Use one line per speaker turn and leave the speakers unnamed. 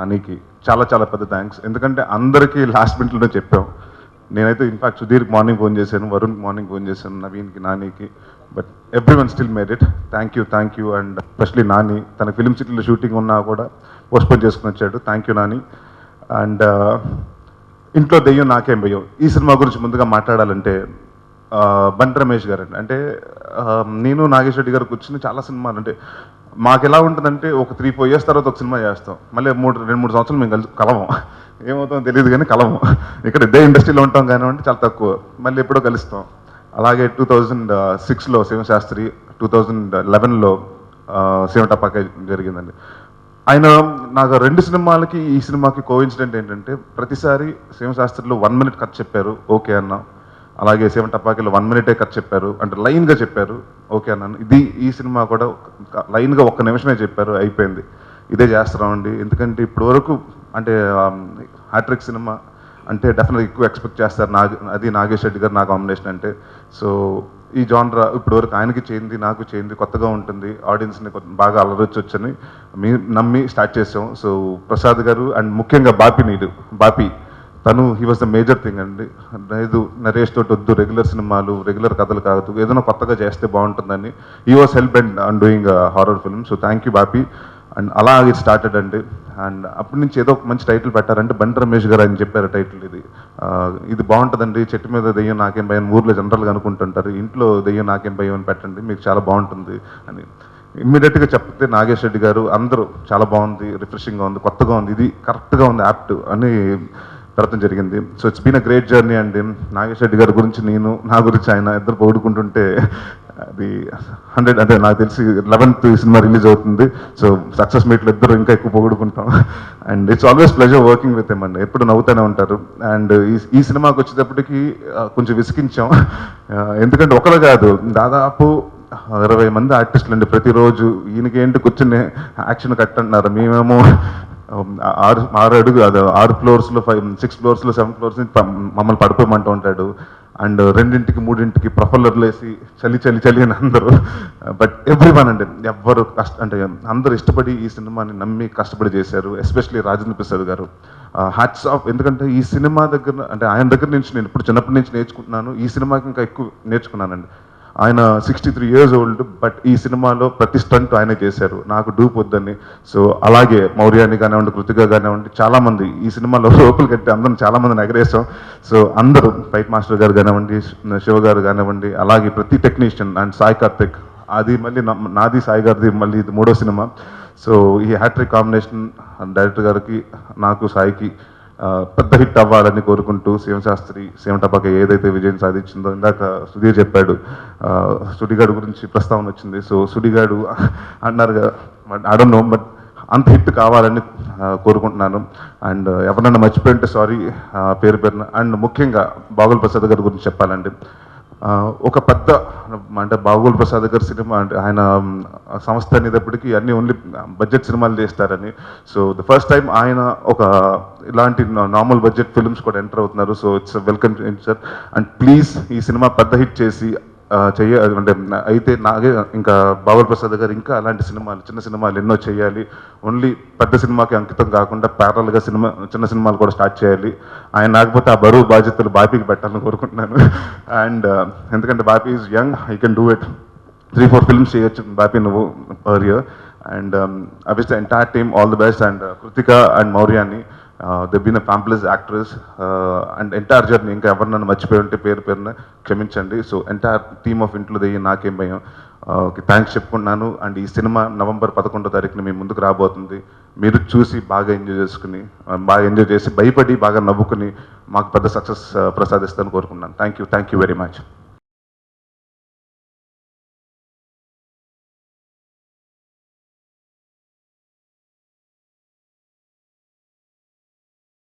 నానికి చాలా చాలా పెద్ద థ్యాంక్స్ ఎందుకంటే అందరికీ లాస్ట్ మినిట్లో చెప్పాం. నేనైతే ఇన్ఫాక్ట్ సుధీర్కి మార్నింగ్ ఫోన్ చేశాను వరుణ్కి మార్నింగ్ ఫోన్ చేశాను నవీన్కి నానికి but every one still made it thank you thank you and especially Nani. తన ఫిలిం సిటీలో షూటింగ్ ఉన్నా కూడా పోస్ట్పోన్ చేసుకుని వచ్చాడు. Thank you Nani. And uh, ఇంట్లో దెయ్యం నాకేం భయం? ఈ సినిమా గురించి ముందుగా మాట్లాడాలంటే బండి రమేష్ గారు అండి అంటే నేను నాగేష్ రెడ్డి గారు కూర్చుని చాలా సినిమాలు అంటే మాకు ఎలా ఉంటుందంటే ఒక త్రీ ఫోర్ ఇయర్స్ తర్వాత ఒక సినిమా చేస్తాం. మళ్ళీ మూడు రెండు మూడు సంవత్సరాలు మేము కలిసి కలవం. ఏమవుతుందో తెలియదు కానీ కలవం. ఇక్కడ ఇదే ఇండస్ట్రీలో ఉంటాం కానివ్వండి చాలా తక్కువ. మళ్ళీ ఎప్పుడో కలుస్తాం. అలాగే టూ థౌజండ్ సిక్స్లో శివశాస్త్రి టూ థౌజండ్ లెవెన్లో శివటపాక జరిగిందండి. ఆయన నాకు రెండు సినిమాలకి ఈ సినిమాకి కోఇన్సిడెంట్ ఏంటంటే ప్రతిసారి శివశాస్త్రిలో వన్ మినిట్ కట్ చెప్పారు. ఓకే అన్న. అలాగే సెవెన్ టపాకీలో వన్ మినిటే కట్ చెప్పారు. అంటే లైన్గా చెప్పారు. ఓకే అన్నాను. ఇది ఈ సినిమా కూడా లైన్గా ఒక్క నిమిషమే చెప్పారు. అయిపోయింది. ఇదే చేస్తున్నామండి. ఎందుకంటే ఇప్పటి వరకు అంటే హ్యాట్రిక్ సినిమా అంటే డెఫినెట్గా ఎక్కువ ఎక్స్పెక్ట్ చేస్తారు నాగ అది నాగేష్ రెడ్డి గారు నా కాంబినేషన్ అంటే. సో ఈ జాన్రా ఇప్పటి వరకు ఆయనకి చేయింది నాకు చేయింది కొత్తగా ఉంటుంది. ఆడియన్స్ని బాగా అలరొచ్చొచ్చని మీ నమ్మి స్టార్ట్ చేసాం సో ప్రసాద్ గారు అండ్ ముఖ్యంగా బాపి నీడు బాపి. తను he was the major thing అండి. లేదు నరేష్ తోటి వద్దు రెగ్యులర్ సినిమాలు రెగ్యులర్ కథలు కాదు ఏదైనా కొత్తగా చేస్తే బాగుంటుందని. He was help and and doing horror film so thank you Bapi and అలా ఇది స్టార్టెడ్ అండి. అండ్ అప్పటి నుంచి ఏదో ఒక మంచి టైటిల్ పెట్టారంటే బండి రమేష్ గారు అని చెప్పారు టైటిల్ ఇది. ఇది బాగుంటుందండి చెట్టు మీద దెయ్యం నాకేం భయం ఊర్లో జనరల్గా అనుకుంటుంటారు ఇంట్లో దెయ్యం నాకేం భయం అని పెట్టండి మీకు చాలా బాగుంటుంది అని. ఇమ్మీడియట్గా చెప్తే నాగేష్ రెడ్డి గారు అందరూ చాలా బాగుంది రిఫ్రెషింగ్గా ఉంది కొత్తగా ఉంది ఇది కరెక్ట్గా ఉంది యాప్ట్ అని తర్వాత జరిగింది. So it's been a great journey అండి నాగేష్ రెడ్డి గారి గురించి నేను నా గురించి ఆయన ఇద్దరు పొగుడుకుంటుంటే అది హండ్రెడ్ అంటే నాకు తెలిసి లెవెన్త్ సినిమా రిలీజ్ అవుతుంది. సో సక్సెస్ మీట్లు ఇద్దరు ఇంకా ఎక్కువ పొగుడుకుంటాం. And it's always pleasure working with em అండి ఎప్పుడు నవ్వుతూనే ఉంటారు. అండ్ ఈ ఈ సినిమాకి వచ్చేటప్పటికి కొంచెం విసిగించాం. ఎందుకంటే ఒకరు కాదు దాదాపు ఇరవై మంది ఆర్టిస్టులు అండి ప్రతిరోజు ఈయనకేంటి కూర్చుని యాక్షన్ కట్టంటున్నారు. మేమేమో ఆరు ఆరు అడుగు అది ఆరు ఫ్లోర్స్లో ఫైవ్ సిక్స్ ఫ్లోర్స్లో సెవెన్ ఫ్లోర్స్ నుంచి మమ్మల్ని పడిపోమంటూ ఉంటాడు. అండ్ రెండింటికి మూడింటికి ప్రొఫెల్లర్లు వేసి చలి చలి చలి అని అందరూ. బట్ ఎవ్రీ వన్ అండి ఎవ్వరు కష్ట అంటే అందరూ ఇష్టపడి ఈ సినిమాని నమ్మి కష్టపడి చేశారు ఎస్పెషలీ రాజేంద్ర ప్రసాద్ గారు. హ్యాట్స్ ఆఫ్ ఎందుకంటే ఈ సినిమా దగ్గర అంటే ఆయన దగ్గర నుంచి నేను ఇప్పుడు చిన్నప్పటి నుంచి నేర్చుకుంటున్నాను. ఈ సినిమాకి ఇంకా ఎక్కువ నేర్చుకున్నానండి. ఆయన sixty three years old but ఈ సినిమాలో ప్రతి స్టంట్ ఆయన చేశారు. నాకు డూప్ వద్దని. సో అలాగే మౌర్యాన్ని కానివ్వండి కృతిక కానివ్వండి చాలామంది ఈ సినిమాలో లోపలి కట్టి అందరం చాలామంది మందిని సో అందరూ ఫైట్ మాస్టర్ గారు కానివ్వండి శివ గారు కానివ్వండి అలాగే ప్రతి టెక్నీషియన్ అండ్ సాయి కార్తిక్. అది మళ్ళీ నాది సాయి గారిది మళ్ళీ ఇది మూడో సినిమా. సో ఈ హ్యాట్రిక్ కాంబినేషన్ డైరెక్టర్ గారికి నాకు సాయికి పెద్ద హిట్ అవ్వాలని కోరుకుంటూ శివశాస్త్రి శివటపాక ఏదైతే విజయం సాధించిందో ఇందాక సుధీర్ చెప్పాడు. సుడిగాడు గురించి ప్రస్తావన వచ్చింది. సో సుడిగాడు అన్నారు అడను బట్ అంత హిట్ కావాలని కోరుకుంటున్నాను. అండ్ ఎవరన్నా మర్చిపోయింటే సారీ పేరు పేరున. అండ్ ముఖ్యంగా బాగుల్ ప్రసాద్ గారి గురించి చెప్పాలండి ఒక పెద్ద అంటే బాగోల్ ప్రసాద్ గారి సినిమా అంటే ఆయన సంస్థ అనేటప్పటికీ అన్ని ఓన్లీ బడ్జెట్ సినిమాలు చేస్తారని. సో ద ఫస్ట్ టైం ఆయన ఒక ఇలాంటి నార్మల్ బడ్జెట్ ఫిల్మ్స్ కూడా ఎంటర్ అవుతున్నారు. So it's welcome sir. And please ఈ సినిమా పెద్ద హిట్ చేసి చెయ్య అంటే అయితే నాగే ఇంకా బాబుల్ ప్రసాద్ గారు ఇంకా అలాంటి సినిమాలు చిన్న సినిమాలు ఎన్నో చేయాలి ఓన్లీ పెద్ద సినిమాకి అంకితం కాకుండా ప్యారల్గా సినిమా చిన్న సినిమాలు కూడా స్టార్ట్ చేయాలి. ఆయన లేకపోతే ఆ బరువు బాధ్యతలు బాపీకి పెట్టాలని కోరుకుంటున్నాను. అండ్ ఎందుకంటే Bapi is young I can do it. Three four films చేయొచ్చు బాపీ నువ్వు per year. And I the entire team all the best. And Krithika and మౌర్యాని. They been a fabulous actress and entire journey ఇంకా ఎవరు నన్ను మర్చిపోయి ఉంటే పేరు పేరున క్షమించండి. సో ఎంటైర్ టీమ్ ఆఫ్ ఇంట్లో దెయ్యం నాకేం భయం. Uh, థ్యాంక్స్ చెప్పుకున్నాను అండ్ ఈ సినిమా నవంబర్ పదకొండో తారీఖున మీ ముందుకు రాబోతుంది. మీరు చూసి బాగా ఎంజాయ్ చేసుకుని uh, బాగా ఎంజాయ్ చేసి భయపడి బాగా నవ్వుకుని మాకు పెద్ద సక్సెస్ ప్రసాదిస్తాను కోరుకున్నాను thank you thank you very much